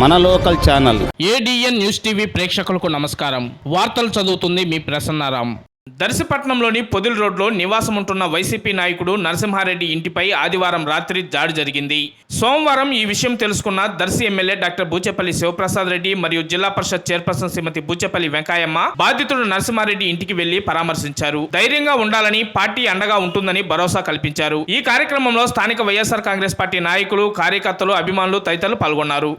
మన local channel. ADN news TV ప్రేక్షకులకు నమస్కారం. వార్తలు చదువుతుంది మీ ప్రసన్నారాం. దర్శపట్నంలోని పొదిల్ రోడ్లో నివాసం ఉంటున్న వైసీపీ నాయకుడు నరసింహారెడ్డి ఇంటిపై ఆదివారం రాత్రి దాడి జరిగింది. సోమవారం ఈ విషయం తెలుసుకున్న దర్శి ఎమ్మెల్యే డాక్టర్ బూచేపల్లి శివప్రసాద్ రెడ్డి మరియు జిల్లా పరిషత్ చైర్పర్సన్ శ్రీమతి బూచేపల్లి వెంకాయమ్మ బాధితుడు నరసింహారెడ్డి ఇంటికి వెళ్ళి పరామర్శించారు. ధైర్యంగా ఉండాలని పార్టీ అండగా ఉంటుందని భరోసా కల్పించారు. ఈ కార్యక్రమంలో స్థానిక వైఎస్ఆర్ కాంగ్రెస్ పార్టీ నాయకులు కార్యకర్తలు అభిమానులు తదితరులు పాల్గొన్నారు.